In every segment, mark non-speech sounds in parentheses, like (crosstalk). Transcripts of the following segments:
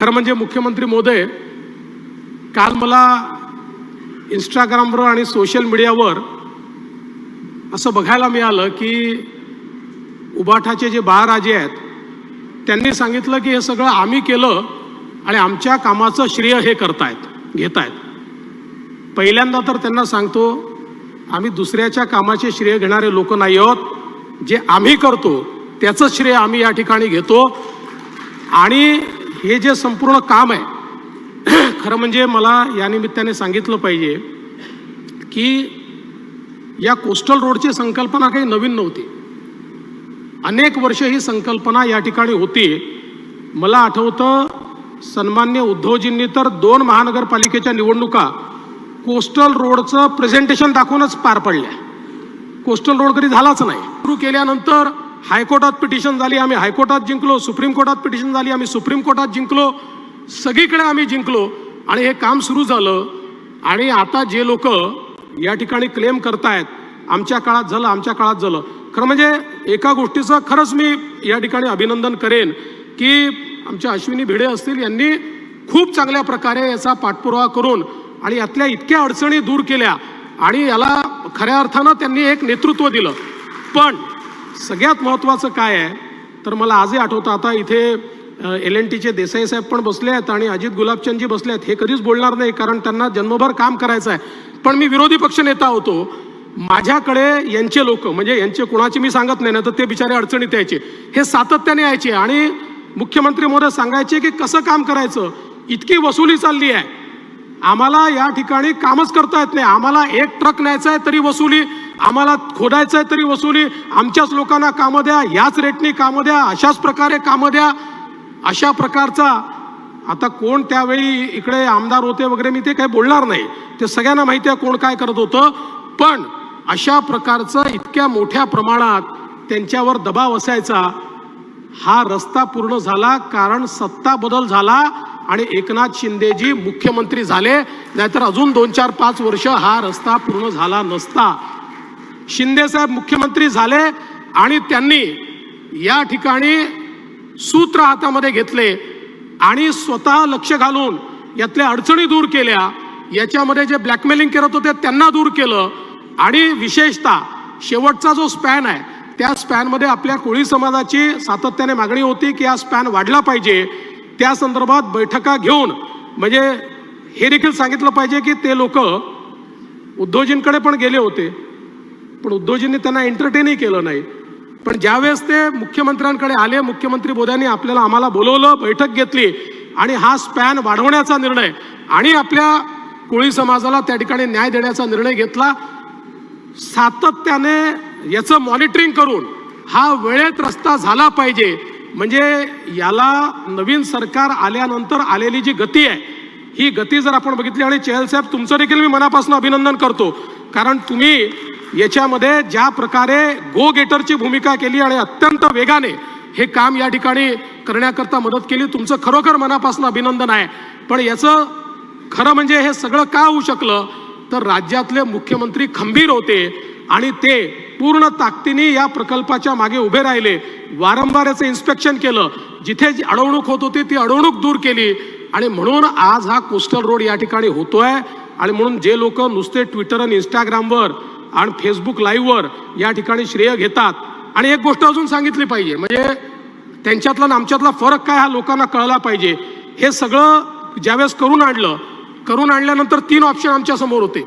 खरं म्हणजे मुख्यमंत्री मोदय काल मला इंस्टाग्रामवर आणि सोशल मीडियावर असं बघायला मिळालं की उबाठाचे जे बाळराजे आहेत त्यांनी सांगितलं की हे सगळं आम्ही केलं आणि आमच्या कामाचं श्रेय हे करतायत घेत आहेत पहिल्यांदा तर त्यांना सांगतो आम्ही दुसऱ्याच्या कामाचे श्रेय घेणारे लोक नाही आहोत. जे आम्ही करतो त्याचं श्रेय आम्ही या ठिकाणी घेतो. आणि हे जे संपूर्ण काम आहे (clears throat) खरं म्हणजे मला या निमित्ताने सांगितलं पाहिजे की या कोस्टल रोडची संकल्पना काही नवीन नव्हती. अनेक वर्ष ही संकल्पना या ठिकाणी होती. मला आठवतं सन्मान्य उद्धवजींनी तर दोन महानगरपालिकेच्या निवडणुका कोस्टल रोडचं प्रेझेंटेशन दाखवूनच पार पडल्या. कोस्टल रोड कधी झालाच नाही. सुरू केल्यानंतर हायकोर्टात पिटिशन झाली आम्ही हायकोर्टात जिंकलो सुप्रीम कोर्टात पिटिशन झाली आम्ही सुप्रीम कोर्टात जिंकलो सगळीकडे आम्ही जिंकलो आणि हे काम सुरू झालं. आणि आता जे लोक या ठिकाणी क्लेम करतायत आमच्या काळात झालं आमच्या काळात झालं. खरं म्हणजे एका गोष्टीचं खरंच मी या ठिकाणी अभिनंदन करेन की आमच्या अश्विनी भिडे असतील यांनी खूप चांगल्या प्रकारे याचा पाठपुरावा करून आणि यातल्या इतक्या अडचणी दूर केल्या आणि याला खऱ्या अर्थानं त्यांनी एक नेतृत्व दिलं. पण सगळ्यात महत्त्वाचं काय आहे? तर मला आजही आठवतं आता इथे एल एन टीचे देसाई साहेब पण बसले आहेत आणि अजित गुलाबचंदजी बसले आहेत. हे कधीच बोलणार नाही कारण त्यांना जन्मभर काम करायचं आहे. पण मी विरोधी पक्ष नेता होतो. माझ्याकडे यांचे लोक म्हणजे यांचे कोणाचे मी सांगत नाही ना तर ते बिचारे अडचणीत यायचे. हे सातत्याने यायचे आणि मुख्यमंत्री महोदय सांगायचे की कसं काम करायचं? इतकी वसुली चालली आहे. आम्हाला या ठिकाणी कामच करता येत नाही. आम्हाला एक ट्रक न्यायचा आहे तरी वसुली आम्हाला खोदायचं आहे तरी वसुली आमच्याच लोकांना कामं द्या याच रेटनी कामं द्या अशाच प्रकारे कामं द्या. अशा प्रकारचा आता कोण त्यावेळी इकडे आमदार होते वगैरे मी ते काही बोलणार नाही. ते सगळ्यांना माहिती आहे कोण काय करत होतं. पण अशा प्रकारचं इतक्या मोठ्या प्रमाणात त्यांच्यावर दबाव असायचा. हा रस्ता पूर्ण झाला कारण सत्ता बदल झाला आणि एकनाथ शिंदेजी मुख्यमंत्री झाले. नाहीतर अजून दोन चार पाच वर्ष हा रस्ता पूर्ण झाला नसता. शिंदेसाहेब मुख्यमंत्री झाले आणि त्यांनी या ठिकाणी सूत्र हातामध्ये घेतले आणि स्वतः लक्ष घालून यातल्या अडचणी दूर केल्या. याच्यामध्ये जे ब्लॅकमेलिंग करत होते त्यांना दूर केलं. आणि विशेषतः शेवटचा जो स्पॅन आहे त्या स्पॅनमध्ये आपल्या कोळी समाजाची सातत्याने मागणी होती की हा स्पॅन वाढला पाहिजे. त्या संदर्भात बैठका घेऊन म्हणजे हे देखील सांगितलं पाहिजे की ते लोक उद्योजींकडे पण गेले होते. पण उद्धवजींनी त्यांना एंटरटेनही केलं नाही. पण ज्यावेळेस ते मुख्यमंत्र्यांकडे आले मुख्यमंत्री बोधांनी आपल्याला आम्हाला बोलवलं बैठक घेतली आणि हा स्पॅन वाढवण्याचा निर्णय आणि आपल्या कोळी समाजाला त्या ठिकाणी न्याय देण्याचा निर्णय घेतला सातत्याने याचं मॉनिटरिंग करून हा वेळेत रस्ता झाला पाहिजे. म्हणजे याला नवीन सरकार आल्यानंतर आलेली जी गती आहे ही गती जर आपण बघितली आणि चेहल साहेब तुमचं देखील मी मनापासून अभिनंदन करतो. कारण तुम्ही याच्यामध्ये ज्या प्रकारे गो गेटरची भूमिका केली आणि अत्यंत वेगाने हे काम या ठिकाणी करण्याकरता मदत केली तुमचं खरोखर मनापासून अभिनंदन आहे. पण याचं खरं म्हणजे हे सगळं का होऊ शकलं? तर राज्यातले मुख्यमंत्री खंबीर होते आणि ते पूर्ण ताकदीने या प्रकल्पाच्या मागे उभे राहिले. वारंवार याचं इन्स्पेक्शन केलं. जिथे जी अडवणूक होत होती ती अडवणूक दूर केली. आणि म्हणून आज हा कोस्टल रोड या ठिकाणी होतोय. आणि म्हणून जे लोक नुसते ट्विटर आणि इंस्टाग्रामवर आणि फेसबुक लाईव्हवर या ठिकाणी श्रेय घेतात. आणि एक गोष्ट अजून सांगितली पाहिजे म्हणजे त्यांच्यातला आणि आमच्यातला फरक काय हा लोकांना कळला पाहिजे. हे सगळं ज्यावेळेस करून आणलं करून आणल्यानंतर तीन ऑप्शन आमच्यासमोर होते.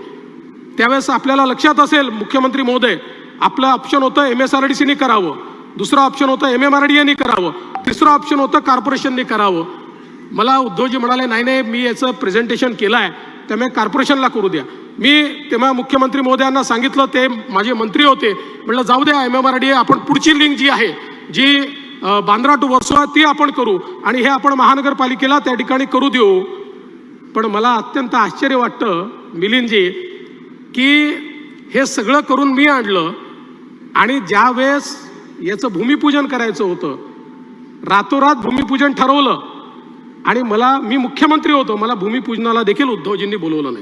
त्यावेळेस आपल्याला लक्षात असेल मुख्यमंत्री महोदय आपलं ऑप्शन होतं एम एस आर डी सीने करावं. दुसरं ऑप्शन होतं एम एम आर डी एने करावं. तिसरं ऑप्शन होतं कॉर्पोरेशनने करावं. मला उद्धवजी म्हणाले नाही नाही मी याचं प्रेझेंटेशन केलं आहे त्यामुळे कॉर्पोरेशनला करू द्या. मी तेव्हा मुख्यमंत्री मोदयांना सांगितलं ते माझे मंत्री होते. म्हटलं जाऊ द्या एम एम आर डी आपण पुढची लिंक जी आहे जी बांद्रा टू वर्सोवा ती आपण करू आणि हे आपण महानगरपालिकेला त्या ठिकाणी करू देऊ. पण मला अत्यंत आश्चर्य वाटतं मिलिंदजी की हे सगळं करून मी आणलं आणि ज्या वेळेस याचं भूमिपूजन करायचं होतं रातोरात भूमिपूजन ठरवलं आणि मला मी मुख्यमंत्री होतो मला भूमिपूजनाला देखील उद्धवजींनी बोलवलं नाही.